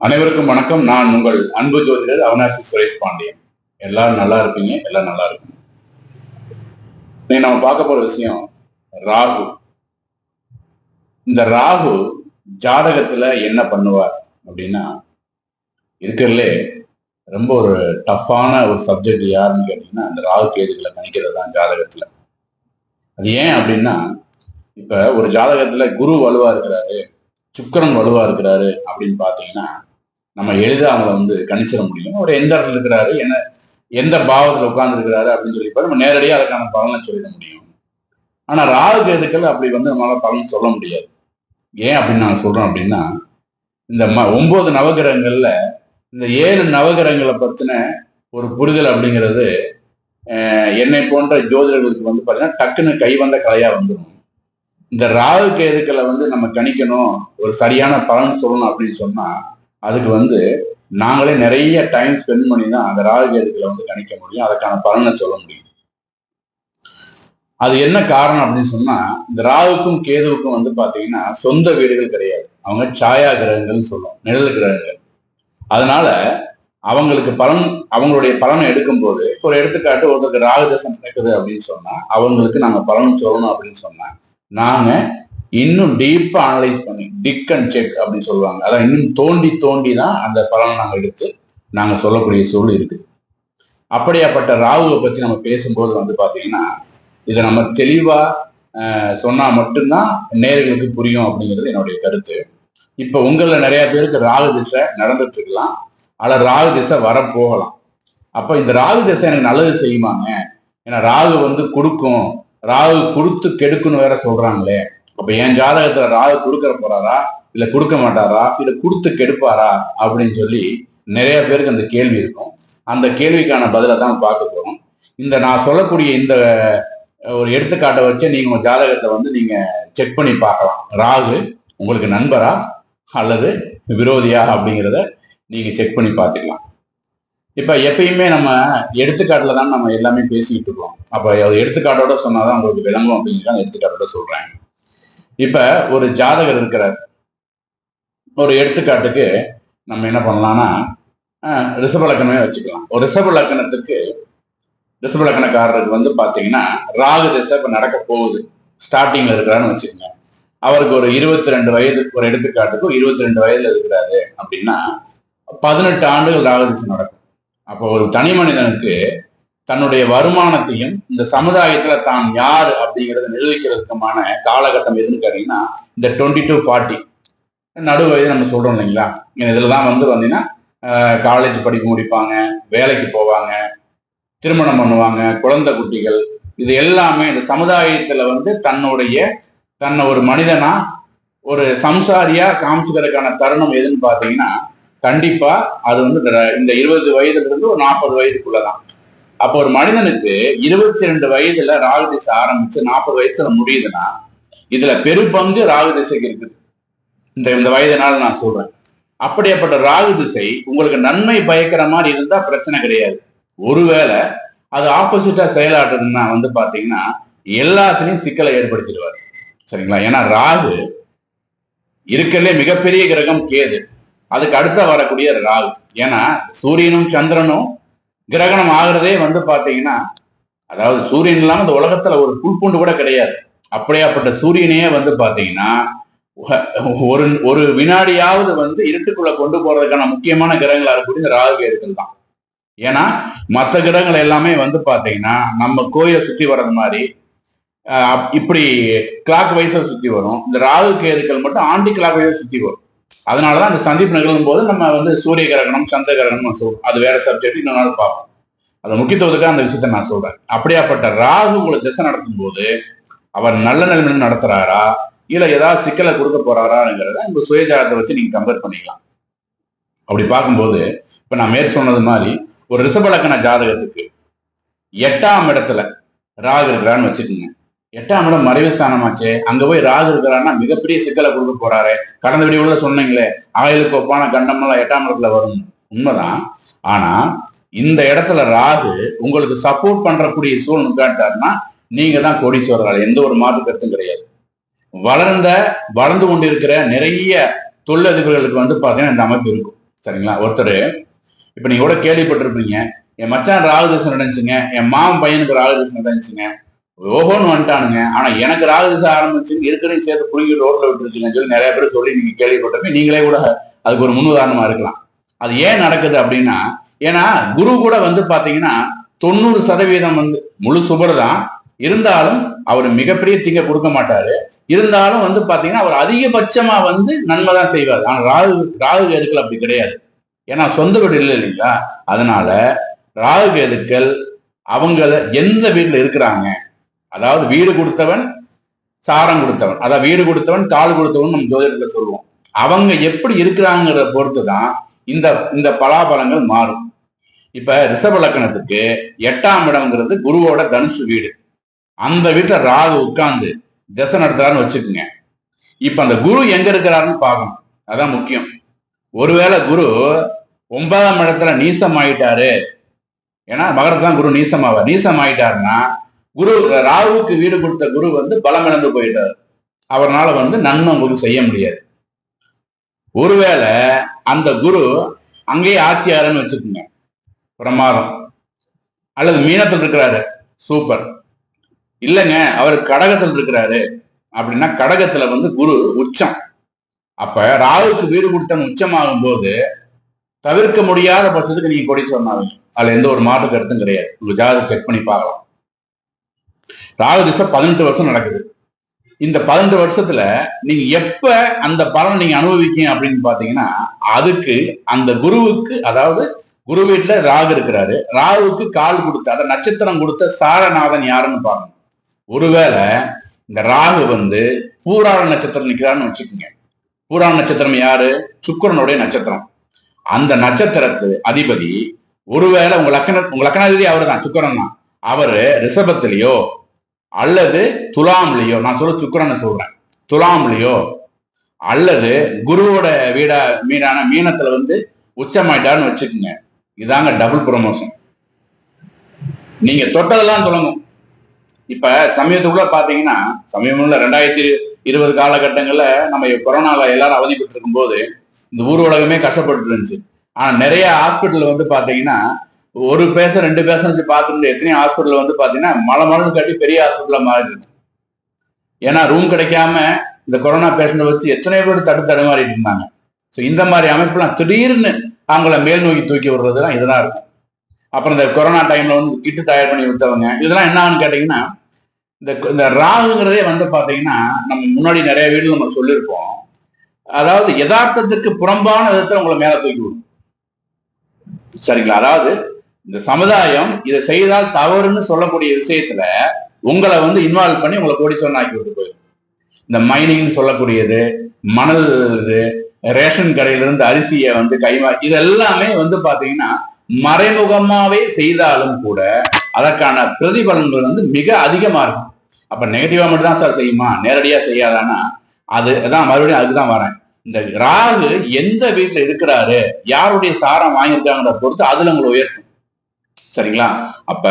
அனைவருக்கும் வணக்கம். நான் உங்கள் அன்பு ஜோதிடர் அவினாசி சுரேஷ் பாண்டியன். எல்லாரும் நல்லா இருப்பீங்க? எல்லாம் நல்லா இருக்கும். இன்னைக்கு நம்ம பார்க்க போற விஷயம் ராகு. இந்த ராகு ஜாதகத்துல என்ன பண்ணுவார் அப்படின்னா இருக்கிறதுலே ரொம்ப ஒரு டஃப்பான ஒரு சப்ஜெக்ட் யாருன்னு கேட்டீங்கன்னா அந்த ராகு கேதுகளை கணிக்கிறது தான் ஜாதகத்துல. அது ஏன் அப்படின்னா இப்ப ஒரு ஜாதகத்துல குரு வலுவா இருக்கிறாரு சுக்கிரன் வலுவா இருக்கிறாரு அப்படின்னு பாத்தீங்கன்னா நம்ம எளிதாக அவங்கள வந்து கணிச்சிட முடியும். அவர் எந்த இடத்துல இருக்கிறாரு என்ன எந்த பாவத்தில் உட்கார்ந்துருக்கிறாரு அப்படின்னு சொல்லி நம்ம நேரடியாக அதுக்கான பலனை சொல்லிட முடியும். ஆனால் ராகு கேதுக்கள் அப்படி வந்து நம்மளால் பலன் சொல்ல முடியாது. ஏன் அப்படின்னு நான் சொல்கிறோம் அப்படின்னா இந்த ம ஒம்பது நவகிரகங்களில் இந்த ஏழு நவகிரகங்களை பற்றின ஒரு புரிதல் அப்படிங்கிறது என்னை போன்ற ஜோதிடர்களுக்கு வந்து பார்த்தீங்கன்னா டக்குன்னு கை வந்த கலையாக வந்துடும் இந்த ராகு கேதுக்களை வந்து நம்ம கணிக்கணும் ஒரு சரியான பலன் சொல்லணும் அப்படின்னு சொன்னால் அதுக்கு வந்து நாங்களே நிறைய டைம் ஸ்பெண்ட் பண்ணி தான் அந்த ராகு வந்து கணிக்க முடியும். அதுக்கான பலனை சொல்ல முடியும். அது என்ன காரணம் அப்படின்னு சொன்னா இந்த ராகுக்கும் கேதுவுக்கும் வந்து பாத்தீங்கன்னா சொந்த வீடுகள் கிடையாது. அவங்க சாயா கிரகங்கள்னு சொல்லுவோம். நிழல் கிரகங்கள். அதனால அவங்களுக்கு பலன் அவங்களுடைய பலனை எடுக்கும்போது ஒரு எடுத்துக்காட்டு ஒருத்தருக்கு ராகு தசம் நடக்குது அப்படின்னு சொன்னா அவங்களுக்கு நாங்க பலன் சொல்லணும் அப்படின்னு சொன்னா நாங்க இன்னும் டீப்பா அனலைஸ் பண்ணி டிக் அண்ட் செக் அப்படின்னு சொல்லுவாங்க. அதான் இன்னும் தோண்டி தோண்டி தான் அந்த பலனை நாங்கள் எடுத்து நாங்கள் சொல்லக்கூடிய சூழல் இருக்குது. அப்படியாப்பட்ட ராகுவை பற்றி நம்ம பேசும்போது வந்து பார்த்தீங்கன்னா இதை நம்ம தெளிவா அஹ், சொன்னா மட்டும்தான் நேர்களுக்கு புரியும் அப்படிங்கிறது என்னுடைய கருத்து. இப்போ உங்களில் நிறைய பேருக்கு ராகு திசை நடந்துட்டு இருக்கலாம். ஆனால் ராகு திசை வர போகலாம். அப்போ இந்த ராகு திசை எனக்கு நல்லது செய்யுமாங்க? ஏன்னா ராகு வந்து கொடுக்கும். ராகு கொடுத்து கெடுக்குன்னு வேற சொல்றாங்களே. அப்ப என் ஜாதகத்துல ராகு கொடுக்கற போறாரா? இல்ல கொடுக்க மாட்டாரா? இல்ல கொடுத்து கெடுப்பாரா? அப்படின்னு சொல்லி நிறைய பேருக்கு அந்த கேள்வி இருக்கும். அந்த கேள்விக்கான பதிலை தான் பார்க்க போறோம். இந்த நான் சொல்லக்கூடிய இந்த ஒரு எடுத்துக்காட்டை வச்சு நீங்க உங்க ஜாதகத்தை வந்து நீங்க செக் பண்ணி பார்க்கலாம். ராகு உங்களுக்கு நண்பரா? அல்லது விரோதியா? அப்படிங்கிறத நீங்க செக் பண்ணி பார்த்துக்கலாம். இப்ப எப்பயுமே நம்ம எடுத்துக்காட்டுல தான் நம்ம எல்லாமே பேசிக்கிட்டு இருக்கோம். அப்ப அது எடுத்துக்காட்டோட சொன்னாதான் உங்களுக்கு விளங்கும் அப்படிங்கிறத எடுத்துக்காட்டோட சொல்றேன். இப்ப ஒரு ஜாதகர் இருக்கிறார். ஒரு எடுத்துக்காட்டுக்கு நம்ம என்ன பண்ணலாம்னா அஹ், ரிஷப லக்கணமே வச்சுக்கலாம். ஒரு ரிஷப லக்கணத்துக்கு ரிஷப லக்கணக்காரருக்கு வந்து பாத்தீங்கன்னா ராகு திசை இப்ப நடக்க போகுது. ஸ்டார்டிங்ல இருக்கிறான்னு வச்சுக்கோங்க. அவருக்கு ஒரு இருபத்தி ரெண்டு வயது ஒரு எடுத்துக்காட்டுக்கு இருபத்தி ரெண்டு வயதுல இருக்கிறாரு அப்படின்னா பதினெட்டு ஆண்டுகள் ராகு திசை நடக்கும். அப்போ ஒரு தனி மனிதனுக்கு தன்னுடைய வருமானத்தையும் இந்த சமுதாயத்துல தான் யார் அப்படிங்கறத நிரூபிக்கிறதுக்குமான காலகட்டம் எதுன்னு கேட்டீங்கன்னா இந்த டுவெண்ட்டி டு ஃபார்ட்டி நடு வயது நம்ம சொல்றோம் இல்லைங்களா? இதுல தான் வந்து வந்தீங்கன்னா காலேஜ் படிப்பு முடிப்பாங்க வேலைக்கு போவாங்க திருமணம் பண்ணுவாங்க குழந்தை குட்டிகள். இது எல்லாமே இந்த சமுதாயத்துல வந்து தன்னுடைய தன்னை ஒரு மனிதனா ஒரு சம்சாரியா காமிச்சுக்கிறதுக்கான தருணம் எதுன்னு பாத்தீங்கன்னா கண்டிப்பா அது வந்து இந்த- இந்த இருபது வயதுல இருந்து ஒரு நாற்பது வயதுக்குள்ளதான். அப்போ ஒரு மனிதனுக்கு இருபத்தி ரெண்டு வயதுல ராகு திசை ஆரம்பிச்சு நாற்பது வயசுல முடியுதுன்னா இதுல பெரும்பங்கு ராகு திசைக்கு இருக்குது. இந்த இந்த வயதுனால நான் சொல்றேன். அப்படியாப்பட்ட ராகு திசை உங்களுக்கு நன்மை பயக்கிற மாதிரி இருந்தா பிரச்சனை கிடையாது. ஒருவேளை அது ஆப்போசிட்டா செயலாற்றுதுன்னா வந்து பாத்தீங்கன்னா எல்லாத்துலயும் சிக்கலை ஏற்படுத்திடுவார். சரிங்களா? ஏன்னா ராகு இருக்கலே மிகப்பெரிய கிரகம் கேது. அதுக்கு அடுத்த வரக்கூடிய ராகு. ஏன்னா சூரியனும் சந்திரனும் கிரகணம் ஆகிறதே வந்து பார்த்தீங்கன்னா அதாவது சூரியன் இல்லாமல் இந்த உலகத்துல ஒரு புல்பூண்டு கூட கிடையாது. அப்படியாப்பட்ட சூரியனையே வந்து பார்த்தீங்கன்னா ஒரு ஒரு வினாடியாவது வந்து இருட்டுக்குள்ள கொண்டு போறதுக்கான முக்கியமான கிரகங்களா இருக்கக்கூடிய இந்த ராகு கேதுக்கள் தான். ஏன்னா மற்ற கிரகங்கள் எல்லாமே வந்து பார்த்தீங்கன்னா நம்ம கோயிலை சுத்தி வர்றது மாதிரி அப்- இப்படி கிளாக் வைஸாக சுத்தி வரும். இந்த ராகு கேதுக்கள் மட்டும் ஆண்டி கிளாக் வைஸா சுத்தி வரும். அதனாலதான் அந்த சந்திப்பு நிகழும் போது நம்ம வந்து சூரிய கிரகணம் சந்திர கிரகணம் சொல்லுவோம். அது வேற சப்ஜெக்ட் இன்னொரு நாள் பார்ப்போம். அந்த முக்கியத்துவத்துக்காக அந்த விஷயத்த நான் சொல்றேன். அப்படியாப்பட்ட ராகு உங்களை திசை நடத்தும் போது அவர் நல்ல நிலைமையில் நடத்துறாரா? இல்ல ஏதாவது சிக்கலை கொடுக்க போறாராங்கிறத உங்க சுயஜாதத்தை வச்சு நீங்க கம்பேர் பண்ணிக்கலாம். அப்படி பார்க்கும்போது இப்ப நான் மேற் சொன்னது மாதிரி ஒரு ரிசபலக்கண ஜாதகத்துக்கு எட்டாம் இடத்துல ராகு இருக்கிறான்னு வச்சுக்கோங்க. எட்டாம் இடம் மறைவு ஸ்தானமாச்சே. அங்க போய் ராகு இருக்கிறான்னா மிகப்பெரிய சிக்கலை கொடுக்க போறாரு. கடந்த வீடியோல சொன்னீங்களே ஆயுளுக்கு ஒப்பான கண்டமெல்லாம் எட்டாம் இடத்துல வரும். உண்மைதான். ஆனா இந்த இடத்துல ராகு உங்களுக்கு சப்போர்ட் பண்றக்கூடிய சூழ்நிலை காட்டாருன்னா நீங்க தான் கோடீஸ்வரர்கள் எந்த ஒரு மாற்று கருத்தும் கிடையாது. வளர்ந்த வளர்ந்து கொண்டிருக்கிற நிறைய தொழிலதிபர்களுக்கு வந்து பார்த்தீங்கன்னா இந்த அமைப்பு இருக்கும். சரிங்களா? ஒருத்தர் இப்போ நீங்க கூட கேள்விப்பட்டிருப்பீங்க என் மச்சான் ராகுதேசம் நடந்துச்சுங்க என் மாமன் பையனுக்கு ராகுதேசம் நடந்துச்சுங்க ஓஹோன்னு வந்துட்டானுங்க ஆனா எனக்கு ராகுதிசை ஆரம்பிச்சு இருக்கிறதையும் சேர்த்து புழுங்கி ரோட்ல விட்டுருச்சுங்கன்னு சொல்லி நிறைய பேர் சொல்லி நீங்க கேள்விப்பட்டிருப்பீங்க. நீங்களே கூட அதுக்கு ஒரு முன்னுதாரணமா இருக்கலாம். அது ஏன் நடக்குது அப்படின்னா ஏன்னா குரு கூட வந்து பாத்தீங்கன்னா தொண்ணூறு சதவீதம் வந்து முழு சுபர் தான். இருந்தாலும் அவர் மிகப்பெரிய திங்க கொடுக்க மாட்டாரு. இருந்தாலும் வந்து பாத்தீங்கன்னா அவர் அதிகபட்சமா வந்து நன்மை தான் செய்வார். ஆனா ராகு ராகு கேதுக்கள் அப்படி கிடையாது. ஏன்னா சொந்த வீடு இல்லை இல்லைங்களா? அதனால ராகு கேதுக்கள் அவங்கள எந்த வீட்டுல இருக்கிறாங்க? அதாவது வீடு கொடுத்தவன் சாரம் கொடுத்தவன். அதாவது வீடு கொடுத்தவன் தாள் கொடுத்தவன் நம்ம ஜோதிடத்துல சொல்லுவோம். அவங்க எப்படி இருக்கிறாங்கிறத பொறுத்து தான் இந்த இந்த பலாபலங்கள் மாறும். இப்ப ரிஷப லக்கணத்துக்கு எட்டாம் இடம்ங்கிறது குருவோட தனுசு வீடு. அந்த வீட்டுல ராகு உட்கார்ந்து திசை நடத்துறாருன்னு வச்சுக்கோங்க. இப்ப அந்த குரு எங்க இருக்கிறாருன்னு பார்க்கணும். அதான் முக்கியம். ஒருவேளை குரு ஒன்பதாம் இடத்துல நீசம் ஆயிட்டாரு ஏன்னா மகரத்துல தான் குரு நீசமாவார். நீசம் ஆயிட்டாருன்னா குரு ராகுவுக்கு வீடு கொடுத்த குரு வந்து பலம் இழந்து போயிட்டார். அவர்னால வந்து நன்மை உங்களுக்கு செய்ய முடியாது. ஒருவேளை அந்த குரு அங்கேயே ஆட்சியாருன்னு வச்சுக்கோங்க. பிரமாதம் அல்லது மீனத்தில் இருக்கிறாரு. சூப்பர். இல்லைங்க அவர் கடகத்தில் இருக்கிறாரு. அப்படின்னா கடகத்துல வந்து குரு உச்சம். அப்ப ராகுக்கு வீடு கொடுத்தன் உச்சமாகும் போது தவிர்க்க முடியாத பட்சத்துக்கு நீங்க கொடி சொன்னாங்க. அதுல எந்த ஒரு மாற்று கருத்தும் கிடையாது. உங்க ஜாதகம் செக் பண்ணி பார்க்கலாம். ராகு திசை பதினெட்டு வருஷம் நடக்குது. இந்த பதினெட்டு வருஷத்துல நீங்க எப்ப அந்த பலனை நீங்க அனுபவிக்கீங்க அப்படின்னு பாத்தீங்கன்னா அதுக்கு அந்த குருவுக்கு அதாவது குரு வீட்டுல ராகு இருக்கிறாரு. ராகுவுக்கு கால் கொடுத்த அந்த நட்சத்திரம் கொடுத்த சாரநாதன் யாருன்னு பாருங்க. ஒருவேளை இந்த ராகு வந்து பூராண நட்சத்திரம் நிற்கிறான்னு வச்சுக்கோங்க. பூராண நட்சத்திரம் யாரு? சுக்கரனுடைய நட்சத்திரம். அந்த நட்சத்திரத்து அதிபதி ஒருவேளை உங்க லக்கண உங்க லக்கணாதிபதி அவர் தான் சுக்கரன் தான். அவரு ரிஷபத்திலேயோ அல்லது துலாம்லயோ நான் சொல்ல சுக்கரனை சொல்றேன். துலாம்லயோ அல்லது குருவோட வீடா மீனான மீனத்துல வந்து உச்சமாயிட்டான்னு வச்சுக்கோங்க. இதாங்க டபுள் ப்ரொமோஷன் நீங்க தொட்டதெல்லாம் தொடங்கும். இப்ப சமயத்துக்குள்ள பாத்தீங்கன்னா சமயமுள்ள ரெண்டாயிரத்தி இருபது காலகட்டங்கள்ல நம்ம கொரோனால எல்லாரும் அவதிப்பட்டு இருக்கும் போது இந்த ஊர் உலகமே கஷ்டப்பட்டு இருந்துச்சு. ஆனா நிறைய ஹாஸ்பிட்டல் வந்து பாத்தீங்கன்னா ஒரு பேச ரெண்டு பேச வச்சு பார்த்துட்டு எத்தனையோ ஹாஸ்பிட்டல் வந்து பாத்தீங்கன்னா மலை மலன்னு கட்டி பெரிய ஹாஸ்பிட்டலா மாறி ஏன்னா ரூம் கிடைக்காம இந்த கொரோனா பேஷண்ட்டை வச்சு எத்தனையோ பேர் தடுத்து தடுமாறிட்டு இருந்தாங்க. ஸோ இந்த மாதிரி அமைப்புலாம் திடீர்னு அவங்கள மேல் நோக்கி தூக்கி விடுறதுலாம் இதெல்லாம் இருக்கும். அப்புறம் இந்த கொரோனா டைம்ல வந்து கிட்டு தயார் பண்ணி விட்டவங்க இதெல்லாம் என்னன்னு கேட்டீங்கன்னா இந்த இந்த ராகுங்கிறதே வந்து பாத்தீங்கன்னா நம்ம முன்னாடி நிறைய வீடு நம்ம சொல்லியிருப்போம். அதாவது யதார்த்தத்துக்கு புறம்பான விதத்துல உங்களை மேல தூக்கி விடும். சரிங்களா? அதாவது இந்த சமுதாயம் இதை செய்தால் தவறுன்னு சொல்லக்கூடிய விஷயத்துல உங்களை வந்து இன்வால்வ் பண்ணி உங்களை கோடீஸ்வரன் ஆக்கி விட்டு போயிடும். இந்த மைனிங்னு சொல்லக்கூடியது மணல் இது ரேஷன் கடையிலிருந்து அரிசியை வந்து கைமா இதெல்லாமே வந்து பாத்தீங்கன்னா மறைமுகமாவே செய்தாலும் கூட அதற்கான பிரதிபலன்கள் வந்து மிக அதிகமா இருக்கும். அப்ப நெகட்டிவா மட்டும் தான் சார் செய்யுமா? நேரடியா செய்யாதானா? அது தான் மறுபடியும் அதுக்குதான் வரேன். இந்த ராகு எந்த வீட்டுல இருக்கிறாரு? யாருடைய சாரம் வாங்கியிருக்காங்கிற பொறுத்து அதுல உங்களை உயர்த்தும். சரிங்களா? அப்ப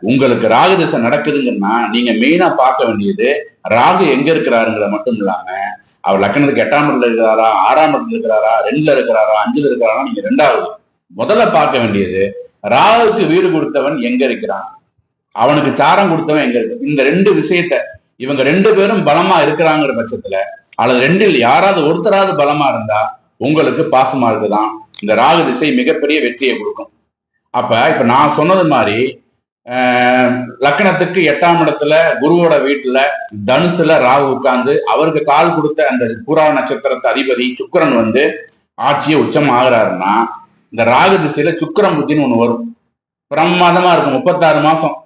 உங்களுக்கு ராகு திசை நடக்குதுங்கன்னா நீங்க மெயினா பார்க்க வேண்டியது ராகு எங்க இருக்கிறாருங்கிற மட்டும் இல்லாம அவர் லக்கணத்துக்கு எட்டாம் இடத்துல இருக்கிறாரா ஆறாம் இடத்துல இருக்கிறாரா ரெண்டுல இருக்கிறாரா அஞ்சுல இருக்கிறாரா நீங்க ரெண்டாவது. முதல்ல பார்க்க வேண்டியது ராகுக்கு வீடு கொடுத்தவன் எங்க இருக்கிறான்? அவனுக்கு சாரம் கொடுத்தவன் எங்க இருக்கு? இந்த ரெண்டு விஷயத்த இவங்க ரெண்டு பேரும் பலமா இருக்கிறாங்கிற பட்சத்துல அல்லது ரெண்டில் யாராவது ஒருத்தராவது பலமா இருந்தா உங்களுக்கு பாசமா இருக்குதான். இந்த ராகு திசை மிகப்பெரிய வெற்றியை கொடுக்கும். அப்ப இப்ப நான் சொன்னது மாதிரி லக்கணத்துக்கு எட்டாம் இடத்துல குருவோட வீட்டுல தனுசுல ராகு உட்கார்ந்து அவருக்கு கால் கொடுத்த அந்த பூரா நட்சத்திரத்து அதிபதி சுக்கரன் வந்து ஆட்சியை உச்சம் ஆகுறாருன்னா இந்த ராகு திசையில சுக்கரன் புத்தின்னு ஒண்ணு வரும். பிரமாதமா இருக்கும் முப்பத்தாறு மாசம்.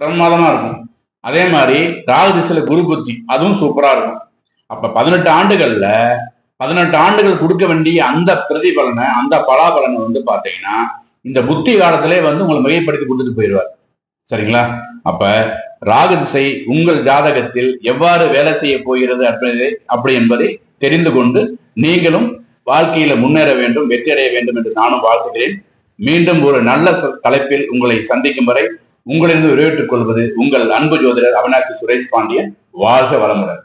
பிரமாதமா இருக்கும். அதே மாதிரி ராகு திசையில குரு புத்தி அதுவும் சூப்பரா இருக்கும். அப்ப பதினெட்டு ஆண்டுகள்ல பதினெட்டு ஆண்டுகள் கொடுக்க வேண்டிய அந்த பிரதிபலனை அந்த பலாபலனை வந்து பாத்தீங்கன்னா இந்த புத்தி காலத்திலே வந்து உங்களை மிகைப்படுத்தி கொடுத்துட்டு போயிடுவார். சரிங்களா? அப்ப ராகு திசை உங்கள் ஜாதகத்தில் எவ்வாறு வேலை செய்ய போகிறது அப்படி அப்படி என்பதை தெரிந்து கொண்டு நீங்களும் வாழ்க்கையில முன்னேற வேண்டும் வெற்றி அடைய வேண்டும் என்று நானும் வாழ்த்துகிறேன். மீண்டும் ஒரு நல்ல தலைப்பில் உங்களை சந்திக்கும் வரை உங்களிருந்து விரைவிட்டுக் கொள்வது உங்கள் அன்பு ஜோதிடர் அவினாசி சுரேஷ் பாண்டியன். வாழ்க வளமுடன்.